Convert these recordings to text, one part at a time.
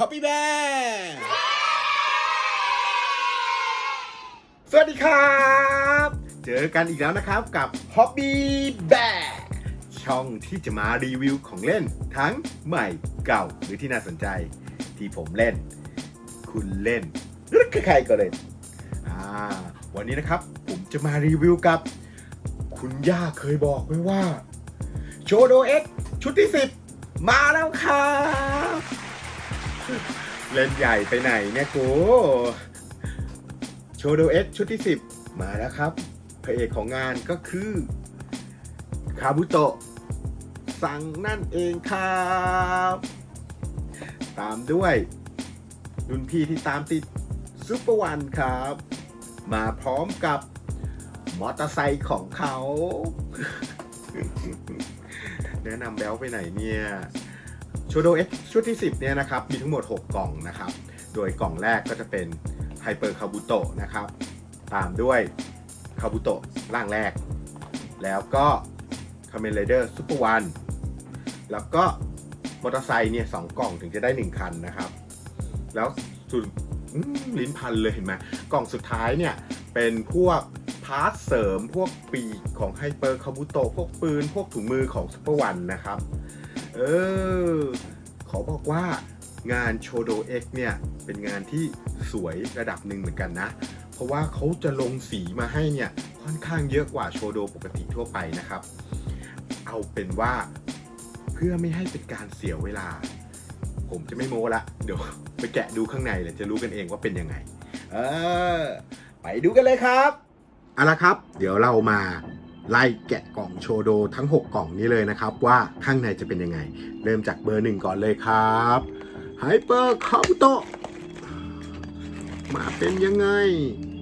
Happy Bear สวัสดีครับ เจอกันอีกแล้วนะครับกับ Hobby Bear ช่องที่จะมารีวิวของเล่นทั้งใหม่เก่าหรือที่น่าสนใจ ที่ผมเล่น คุณเล่นหรือใครก็เล่นอ่าวันนี้นะครับผมจะมารีวิวกับ คุณย่าเคยบอกไว้ว่าโชโดเอ็กชุดที่ 10 มาแล้วครับ เล่นใหญ่ไปไหนเนี่ยกูโชโดเอ็กชุดที่ 10 มาแล้วครับ พระเอกของงานก็คือ คาบุโตะสั่งนั่นเองครับ ตามด้วยรุ่นพี่ที่ตามติดซุปเปอร์วันครับ มาพร้อมกับมอเตอร์ไซค์ของเขา แนะนำแบลไปไหนเนี่ย โชโดเอ็กชุดที่ 10เนี่ยนะครับมีทั้งหมด 6 กล่องนะครับ โดยกล่องแรกก็จะเป็นไฮเปอร์คาบุโตะนะครับ ตามด้วยคาบุโตะร่างแรก แล้วก็คาเมนไรเดอร์ซูเปอร์วันแล้วก็มอเตอร์ไซค์เนี่ยสองกล่องถึงจะได้ 1 คันนะครับ แล้วสุดลิ้นพันเลยเห็นไหมกล่องสุดท้ายเนี่ย เป็นพวกพาร์ทเสริมพวกปีกของไฮเปอร์คาบุโตะพวกปืน พวกถุงมือของซูเปอร์วันนะครับ เออ อบอกว่างานโชโดเอ็กเนี่ยเป็นงานที่สวยระดับหนึ่งเหมือนกันนะ เพราะว่าเขาจะลงสีมาให้เนี่ยค่อนข้างเยอะกว่าโชโดปกติทั่วไปนะครับ เอาเป็นว่าเพื่อไม่ให้เป็นการเสียเวลา ผมจะไม่โม้ละ เดี๋ยวไปแกะดูข้างในเลยจะรู้กันเองว่าเป็นยังไง เออ ไปดูกันเลยครับเอาละครับ เดี๋ยวเรามา ไล่แกะกล่องโชโดทั้ง 6 กล่องนี้เลยนะครับ ว่าข้างในจะเป็นยังไง เริ่มจากเบอร์หนึ่งก่อนเลยครับไฮเปอร์คาบุโตมาเป็นยังไง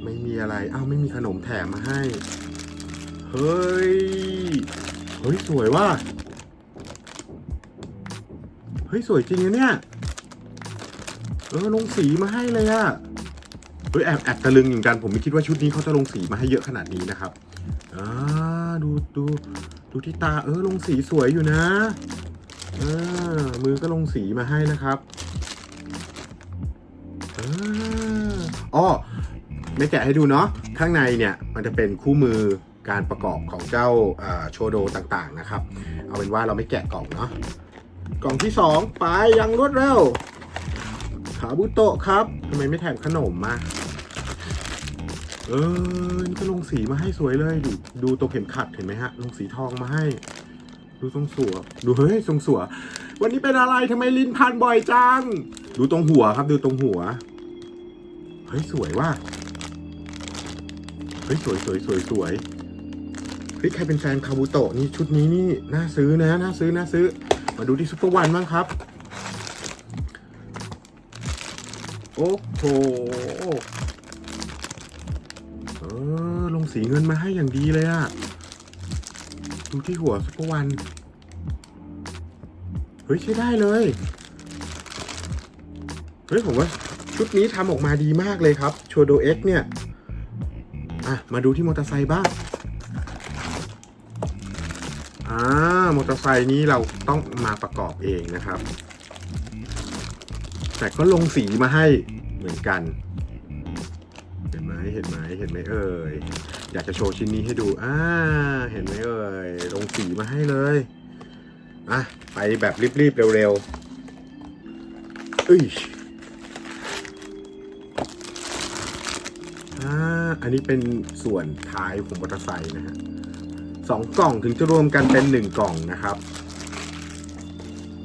ไม่มีอะไรอ้าวไม่มีขนมแถมมาให้ เฮ้ย เฮ้ย สวยว่ะเฮ้ย สวยจริงนะเนี่ยเออลงสีมาให้เลยอะเฮ้ยแอบแอบตะลึงอย่างกันผมไม่คิดว่าชุดนี้เขาจะลงสีมาให้เยอะขนาดนี้นะครับอ่า ดูดูดูที่ตาเออลงสีสวยอยู่นะเออมือก็ลงสีมาให้นะครับเอออ้อไม่แกะให้ดูเนาะข้างในเนี่ยมันจะเป็นคู่มือการประกอบของเจ้าโชโดต่างๆนะครับ เอาเป็นว่าเราไม่แกะกล่องเนาะกล่องที่สองไปยังรวดเร็วขาบุโตะครับทำไมไม่แถมขนมมา เออนี่ก็ลงสีมาให้สวยเลย ดูดูตัวเข็มขัดเห็นไหมฮะ ลงสีทองมาให้ ดูทรงสัว ดูเฮ้ยทรงสัว วันนี้เป็นอะไรทำไมลิ้นพันบ่อยจัง ดูตรงหัวครับ ดูตรงหัว เฮ้ยสวยว่ะ เฮ้ยสวยสวยสวยสวยเฮ้ยใครเป็นแฟนคาบุโตะนี่ชุดนี้นี่น่าซื้อนะน่าซื้อน่าซื้อ มาดูที่ซุปเปอร์วันบ้างครับ โอ้โห ออลงสีเงินมาให้อย่างดีเลยอะดูที่หัวซุปเปอร์วัน เฮ้ย ใช้ได้เลย เฮ้ย ผมว่า ชุดนี้ทำออกมาดีมากเลยครับโชโดเอ็กเนี่ย อะ มาดูที่มอเตอร์ไซค์บ้าง อ่ามอเตอร์ไซค์นี้เราต้องมาประกอบเองนะครับ แต่ก็ลงสีมาให้เหมือนกัน เห็นไหมเห็นไหมเอ่ย อยากจะโชว์ชิ้นนี้ให้ดูอ่าเห็นไหมเอ่ย ลงสีมาให้เลยอะไปแบบรีบๆเร็วๆเอ้ยอ่าอันนี้เป็นส่วนท้ายของมอเตอร์ไซค์นะฮะสองกล่องถึงจะรวมกันเป็นหนึ่งกล่องนะครับ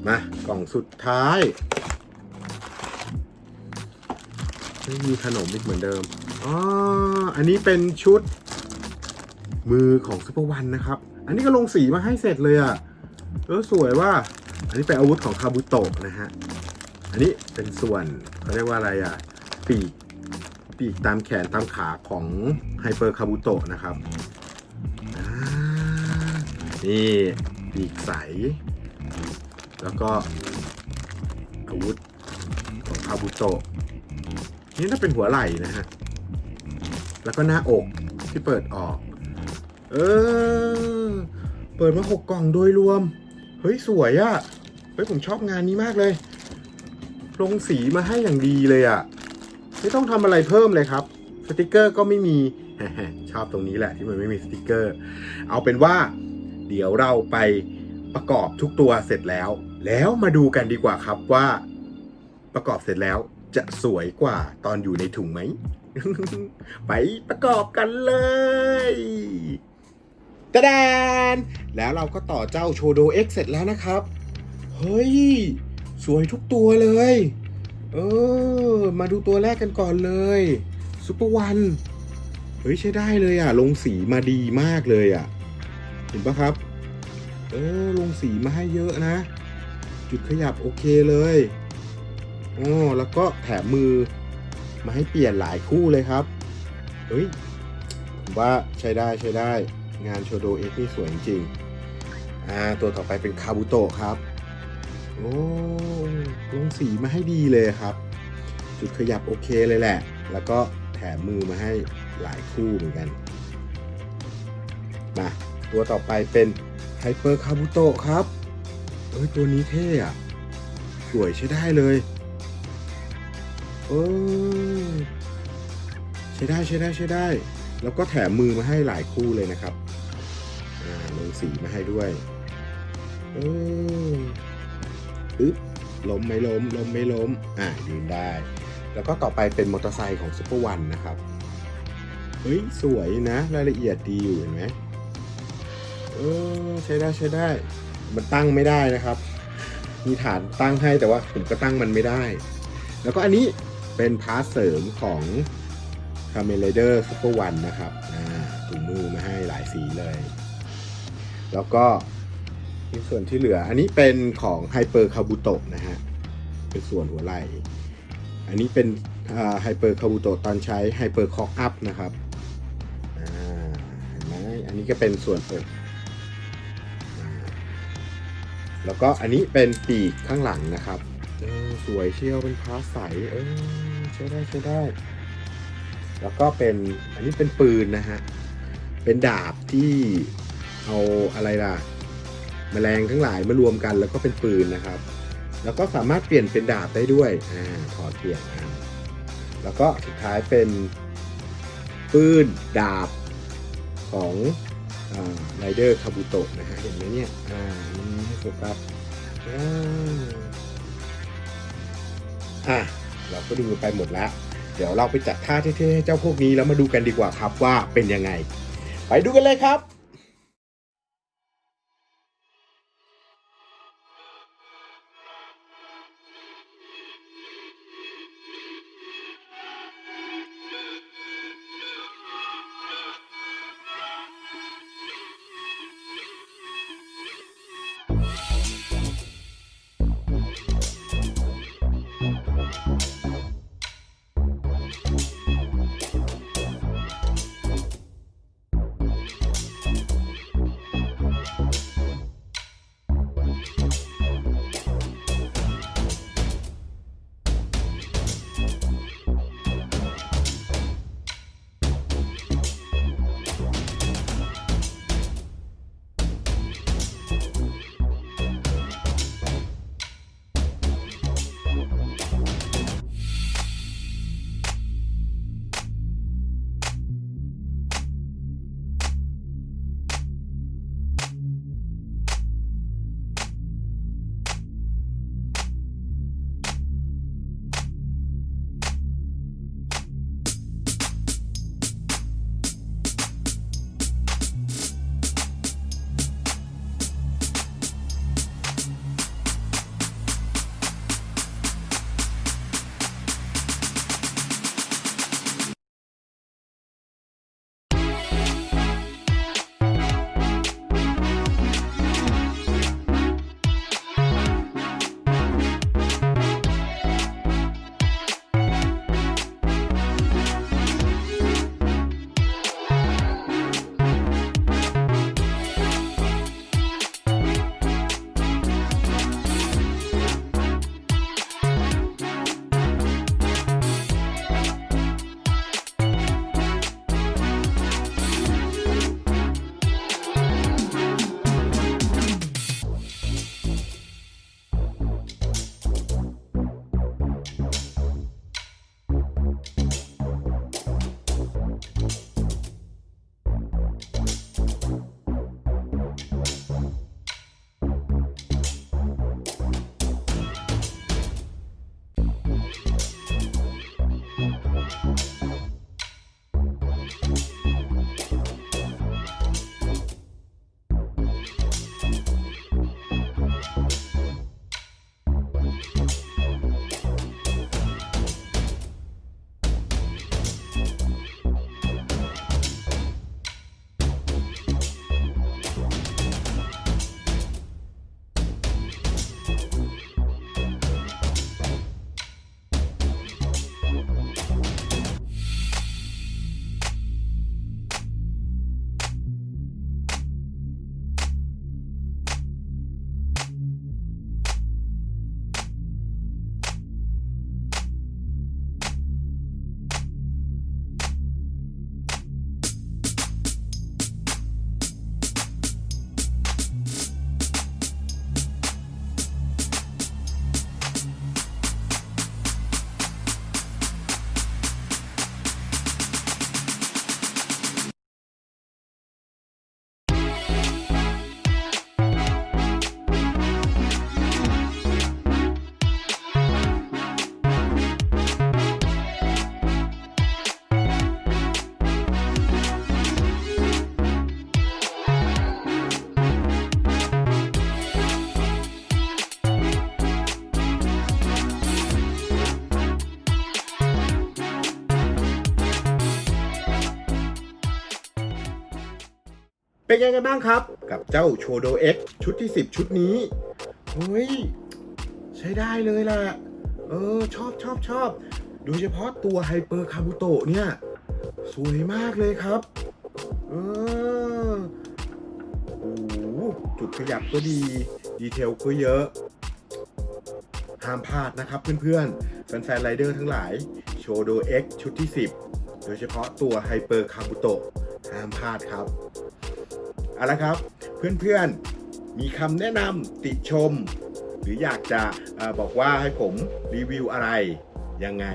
มากล่องสุดท้ายไม่มีขนมอีกเหมือนเดิม อ๋อ อันนี้เป็นชุด มือของซุปเปอร์วันนะครับ อันนี้ก็ลงสีมาให้เสร็จเลยอะ่ะเออสวยว่าอันนี้เป็นอาวุธของคาบุโตะนะฮะ อันนี้เป็นส่วนเขาเรียกว่าอะไรอะ่ะ ปีก ปีกตามแขนตามขาของไฮเปอร์คาบุโตะนะครับ นี่ปีกใส แล้วก็อาวุธของคาบุโตะนี่น่าเป็นหัวไหล่นะฮะ แล้วก็หน้าอกที่เปิดออก เออ เปิดมาหกกล่องโดยรวม เฮ้ย สวยอะ่ะ เฮ้ย ผมชอบงานนี้มากเลย ลงสีมาให้อย่างดีเลยอะ่ะ ไม่ต้องทำอะไรเพิ่มเลยครับ สติกเกอร์ก็ไม่มี ชอบตรงนี้แหละที่มันไม่มีสติกเกอร์ เอาเป็นว่า เดี๋ยวเราไปประกอบทุกตัวเสร็จแล้ว แล้วมาดูกันดีกว่าครับว่า ประกอบเสร็จแล้ว จะสวยกว่าตอนอยู่ในถุงไหม ไปประกอบกันเลยตะแดน แล้วเราก็ต่อเจ้าโชโด X เสร็จแล้วนะครับ เฮ้ย สวยทุกตัวเลย เออ มาดูตัวแรกกันก่อนเลยซุปเปอร์วัน เฮ้ย ใช้ได้เลยอะ ลงสีมาดีมากเลยอะ เห็นปะครับ เออ ลงสีมาให้เยอะนะ จุดขยับโอเคเลย อ๋อแล้วก็แถมมือมาให้เปลี่ยนหลายคู่เลยครับ เฮ้ยผมว่าใช้ได้ใช้ได้งานโชโดเอ็กนี่สวยจริงอ่าตัวต่อไปเป็นคาบุโตะครับ โอ้ลงสีมาให้ดีเลยครับ จุดขยับโอเคเลยแหละ แล้วก็แถมมือมาให้หลายคู่เหมือนกันมาตัวต่อไปเป็นไฮเปอร์คาบุโตะครับเอ้ยตัวนี้เท่อะสวยใช้ได้เลย เออใช้ได้ใช้ได้ใช้ได้ แล้วก็แถมมือมาให้หลายคู่เลยนะครับอ่าลงสีมาให้ด้วยเอออึ๊บล้มไม่ล้มล้มไม่ล้มอ่ายืนได้ แล้วก็ต่อไปเป็นมอเตอร์ไซค์ของซุปเปอร์วันนะครับเฮ้ยสวยนะ รายละเอียดดีอยู่เห็นไหมเออใช้ได้ใช้ได้ มันตั้งไม่ได้นะครับ มีฐานตั้งให้แต่ว่าผมก็ตั้งมันไม่ได้ แล้วก็อันนี้ เป็นพาร์ทเสริมของ c a m e l a d e r Super One นะครับถุงมือมาให้หลายสีเลย แล้วก็ในส่วนที่เหลือ อันนี้เป็นของ Hyper Kabuto นะฮะ เป็นส่วนหัวไหล่ อันนี้เป็นไฮเปอร์คาบูโตตอนใช้ไฮเปอร์คอกอัพนะครับเห็นไหมอันนี้ก็เป็นส่วนอกอ่าแล้วก็อันนี้เป็นปีกข้างหลังนะครับ สวยเชี่ยวเป็นพาสใสเออ ช้ได้ใช้ได้ แล้วก็เป็นอันนี้เป็นปืนนะฮะ เป็นดาบที่เอาอะไรล่ะแมลงทั้งหลายมารวมกันแล้วก็เป็นปืนนะครับ แล้วก็สามารถเปลี่ยนเป็นดาบได้ด้วยอ่าถอดเปลี่ยนแล้วก็สุดท้ายเป็นปืนดาบของไรเดอร์คาบุโตะนะฮะเห็นไหมเนี่ยอ่ามันมีให้โฟกัสอ่าอะ เราก็ดูไปหมดแล้ว เดี๋ยวเราไปจัดท่าเท่ๆให้เจ้าพวกนี้แล้วมาดูกันดีกว่าครับว่าเป็นยังไง ไปดูกันเลยครับ เป็นยังไงบ้างครับ กับเจ้าโชโด X ชุดที่ 10 ชุดนี้เฮ้ย ใช้ได้เลยแหละเออ ชอบชอบชอบโดยเฉพาะตัวไฮเปอร์คาบุโตะเนี่ย สวยมากเลยครับ เออโอ้จุดขยับก็ดี ดีเทลก็เยอะ ห้ามพลาดนะครับเพื่อนๆ แฟนๆไรเดอร์ทั้งหลาย โชโด X ชุดที่ 10 โดยเฉพาะตัวไฮเปอร์คาบุโตะห้ามพลาดครับ เอาละครับ เพื่อนๆมีคำแนะนำติชม หรืออยากจะอบอกว่าให้ผมรีวิวอะไร ยังไง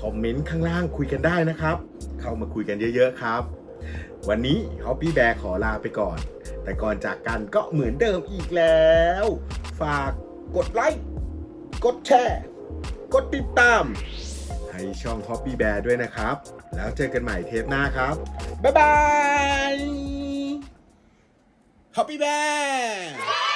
คอมเมนต์ข้างล่างคุยกันได้นะครับ เข้ามาคุยกันเยอะๆครับ วันนี้ Hobby Bear ขอลาไปก่อน แต่ก่อนจากกันก็เหมือนเดิมอีกแล้ว ฝากกดไลค์กดแชร์ กดติดตาม ให้ช่อง Hobby Bear ด้วยนะครับ แล้วเจอกันใหม่เทปหน้าครับ บ๊ายบาย Happy Band!